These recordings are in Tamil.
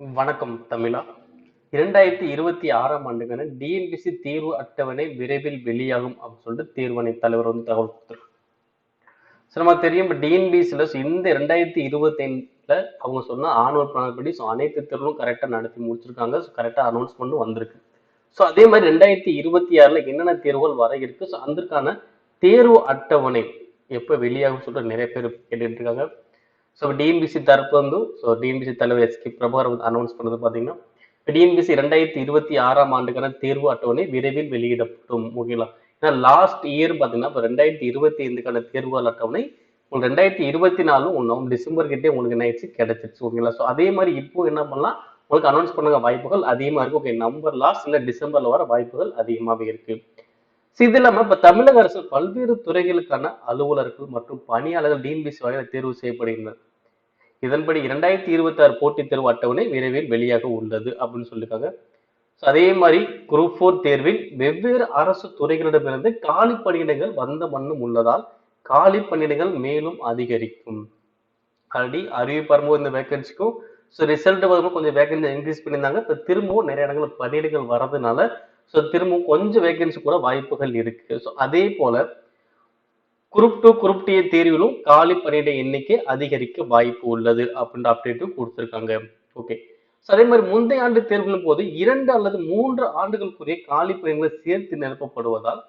வணக்கம் தமிழா. இரண்டாயிரத்தி இருபத்தி ஆறாம் ஆண்டுக்கான டிஎன்பிசி தேர்வு அட்டவணை விரைவில் வெளியாகும் அப்படின்னு சொல்லிட்டு தேர்வணை தலைவர் வந்து தகவல் கொடுத்துருக்காங்க ஸோ நம்ம தெரியும் இப்போ டிஎன்பிசியில் இந்த ரெண்டாயிரத்தி இருபத்தைந்துல அவங்க சொன்ன ஆனுவல் பிளான் ஸோ அனைத்து தேர்வும் கரெக்டாக நடத்தி முடிச்சிருக்காங்க. ஸோ கரெக்டாக அனௌன்ஸ்மெண்ட்டும் வந்திருக்கு. ஸோ அதே மாதிரி ரெண்டாயிரத்தி இருபத்தி ஆறில் என்னென்ன தேர்வுகள் வர இருக்கு? ஸோ அதற்கான தேர்வு அட்டவணை எப்போ வெளியாகும் சொல்லிட்டு நிறைய பேர் கேட்டுட்டு இருக்காங்க. ஸோ டிஎன்பிசி தரப்பு வந்து ஸோ டிஎன்பிசி தலைவர் எஸ் கே பிரபாகர் வந்து அனௌன்ஸ் பண்ணது பார்த்தீங்கன்னா டிஎன்பிசி ரெண்டாயிரத்தி இருபத்தி ஆறாம் ஆண்டுக்கான தேர்வு அட்டவணை விரைவில் வெளியிடப்படும் ஓகேங்களா ஏன்னா லாஸ்ட் இயர் பார்த்தீங்கன்னா இப்போ ரெண்டாயிரத்தி இருபத்தி ஐந்துக்கான தேர்வுகள் அட்டவணை உங்களுக்கு ரெண்டாயிரத்தி இருபத்தி நாலு ஒன்றும் டிசம்பர் கிட்டே உங்களுக்கு என்ன ஆயிடுச்சு கிடைச்சிருச்சு ஓகேங்களா ஸோ அதே மாதிரி இப்போ என்ன பண்ணலாம் உங்களுக்கு அனௌன்ஸ் பண்ணுங்க வாய்ப்புகள் அதிகமாக இருக்குது ஓகே நம்பர் லாஸ்ட் இல்லை டிசம்பரில் வர வாய்ப்புகள் அதிகமாகவே இருக்குது இது இல்லாமல் இப்போ தமிழக அரசு பல்வேறு துறைகளுக்கான அலுவலர்கள் மற்றும் பணியாளர்கள் டிஎன்பிசி வகையில் தேர்வு செய்யப்படுகின்றனர் இதன்படி இரண்டாயிரத்தி இருபத்தி ஆறு போட்டித் தேர்வு அட்டவணை விரைவில் வெளியாக உள்ளது அப்படின்னு சொல்லியிருக்காங்க. ஸோ அதே மாதிரி குரூப் ஃபோர் தேர்வில் வெவ்வேறு அரசு துறைகளிடமிருந்து காலி பணியிடங்கள் வந்த மண்ணும் உள்ளதால் காலி பணியிடங்கள் மேலும் அதிகரிக்கும். ஆல்ரெடி அறிவிப்பு வரும்போது இந்த வேகன்சிக்கும் ஸோ ரிசல்ட் வரும்போது கொஞ்சம் வேகன்சி இன்க்ரீஸ் பண்ணியிருந்தாங்க. இப்போ திரும்பவும் நிறைய இடங்கள் பணியிடங்கள் வர்றதுனால ஸோ திரும்பவும் கொஞ்சம் வேகன்சி கூட வாய்ப்புகள் இருக்கு. ஸோ அதே போல குரூப் டூ குரூப் டி தேர்விலும் காலி பணியிட எண்ணிக்கை அதிகரிக்க வாய்ப்பு உள்ளது அப்படின்ற அப்டேட்டும் கொடுத்துருக்காங்க. ஓகே ஸோ அதே மாதிரி முந்தைய ஆண்டு தேர்வுகளும் போது இரண்டு அல்லது மூன்று ஆண்டுகளுக்குரிய காலி பணிகளை சேர்த்து நிரப்பப்படுவதால்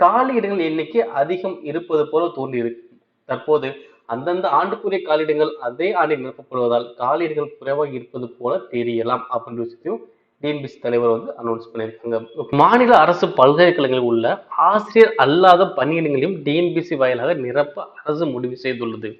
காலி இடங்கள் எண்ணிக்கை அதிகம் இருப்பது போல தோன்றியிருக்கு. தற்போது அந்தந்த ஆண்டுக்குரிய காலிடங்கள் அதே ஆண்டில் நிரப்பப்படுவதால் காலிடங்கள் குறைவாக இருப்பது போல தெரியலாம் அப்படின்ற விஷயத்தையும் டிஎன்பிசி தலைவர் வந்து அனௌன்ஸ் பண்ணியிருக்காங்க. மாநில அரசு பல்கலைக்கழகங்களில் உள்ள ஆசிரியர் அல்லாத பணியிடங்களையும் டிஎன்பிசி வாயிலாக நிரப்ப அரசு முடிவு செய்துள்ளது.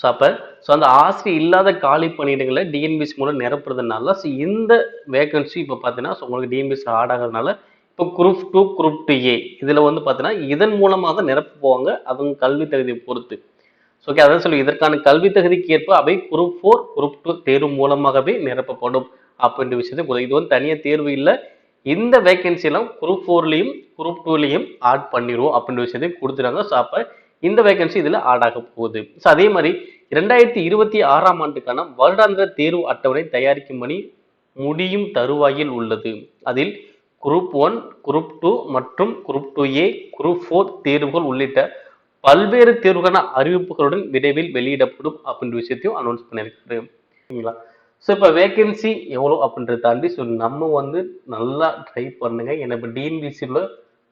ஸோ அப்போ ஸோ அந்த ஆசிரியர் இல்லாத காலி பணியிடங்களை டிஎன்பிசி மூலம் நிரப்புறதுனால ஸோ இந்த வேகன்சி இப்போ பார்த்தீங்கன்னா ஸோ உங்களுக்கு டிஎன்பிசி ஆட் ஆகிறதுனால இப்போ group two group two A இதில் வந்து பார்த்தீங்கன்னா இதன் மூலமாக தான் நிரப்ப போவாங்க அவங்க கல்வி தகுதியை பொறுத்து. ஸோ ஓகே அதான் சொல்லி இதற்கான கல்வி தகுதிக்கு ஏற்ப அவை குரூப் ஃபோர் குரூப் டூ தேர்வு மூலமாகவே நிரப்பப்படும். அப்படின்ற விஷயத்தை குறி- இது வந்து தனியாக தேர்வு இல்லை. இந்த வேகன்சிலாம் குரூப் ஃபோர்லேயும் குரூப் டூலையும் ஆட் பண்ணிடுவோம் அப்படின்ற விஷயத்தையும் கொடுத்துருக்காங்க ஸோ அப்போ இந்த வேகன்சி இதில் ஆட் ஆக போகுது. ஸோ அதே மாதிரி இரண்டாயிரத்தி இருபத்தி ஆறாம் ஆண்டுக்கான வருடாந்திர தேர்வு அட்டவணை தயாரிக்கும் பணி முடியும் தருவாயில் உள்ளது. அதில் குரூப் ஒன் குரூப் டூ மற்றும் group two A group four தேர்வுகள் உள்ளிட்ட பல்வேறு தேர்வுக்கான அறிவிப்புகளுடன் விரைவில் வெளியிடப்படும் அப்படின்ற விஷயத்தையும் அனௌன்ஸ் பண்ணியிருக்காரு. சரிங்களா? ஸோ இப்போ வேகன்சி எவ்வளோ அப்படின்றத தாண்டி ஸோ நம்ம வந்து நல்லா ட்ரை பண்ணுங்க. ஏன்னா இப்போ டிஎன்பிசியில்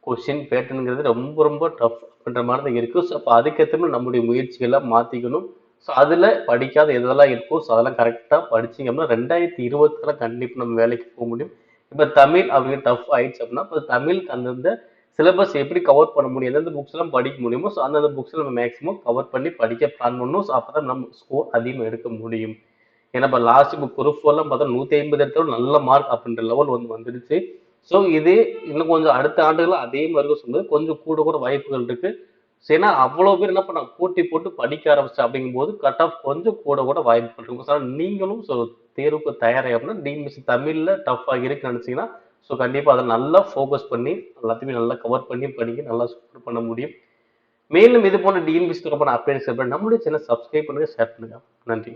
கொஷின் பேட்டர்னுங்கிறது ரொம்ப ரொம்ப டஃப் அப்படின்ற மாதிரி தான் இருக்குது ஸோ அப்போ அதுக்கேற்ற மாதிரி நம்முடைய முயற்சிகளை மாற்றிக்கணும் ஸோ அதில் படிக்காத எதெல்லாம் இருக்கோ ஸோ அதெல்லாம் கரெக்டாக படிச்சிங்க அப்படின்னா ரெண்டாயிரத்தி இருபத்தில் கண்டிப்பாக நம்ம வேலைக்கு போக முடியும். இப்போ தமிழ் அப்படிங்கிற டஃப் ஆயிடுச்சு அப்படின்னா இப்போ தமிழுக்கு அந்தந்த சிலபஸ் எப்படி கவர் பண்ண முடியும்? எந்தெந்த புக்ஸ் எல்லாம் படிக்க முடியுமோ ஸோ அந்தந்த புக்ஸ் நம்ம மேக்ஸிமம் கவர் பண்ணி படிக்க பிளான் பண்ணணும். ஸோ அப்போ தான் நம்ம ஸ்கோர் அதிகமாக எடுக்க முடியும். ஏன்னா இப்போ லாஸ்ட் இப்போ குரூப் ஃபோர்லாம் பார்த்தா நூற்றி ஐம்பது எடுத்தாலும் நல்ல மார்க் அப்படின்ற லெவல் வந்து வந்துடுச்சு. ஸோ இது இன்னும் கொஞ்சம் அடுத்த ஆண்டுகளில் அதே மாதிரி சொல்லுது. கொஞ்சம் கூட கூட வாய்ப்புகள் இருக்கு. ஸோ ஏன்னா அவ்வளோ பேர் என்ன பண்ணாங்க? கூட்டி போட்டு படிக்க ஆரம்பிச்சு அப்படிங்கும்போது கட் ஆஃப் கொஞ்சம் கூட கூட வாய்ப்புகள் இருக்கும் ஸோ நீங்களும் ஸோ தேர்வுக்கு தயாராக அப்படின்னா டிஎம்எஸ்சி தமிழில் டஃப்பாக இருக்குன்னு நினச்சிங்கன்னா ஸோ கண்டிப்பாக அதை நல்லா ஃபோக்கஸ் பண்ணி எல்லாத்தையுமே நல்லா கவர் பண்ணி படிக்க நல்லா சூப்பர் பண்ண முடியும். மேலும் இது போன்ற டிஎன்பிசி தொடர்பான அப்டேட்ஸ் நம்மளுடைய சேனல் சப்ஸ்கிரைப் பண்ணுங்கள் ஷேர் பண்ணுங்க. நன்றி.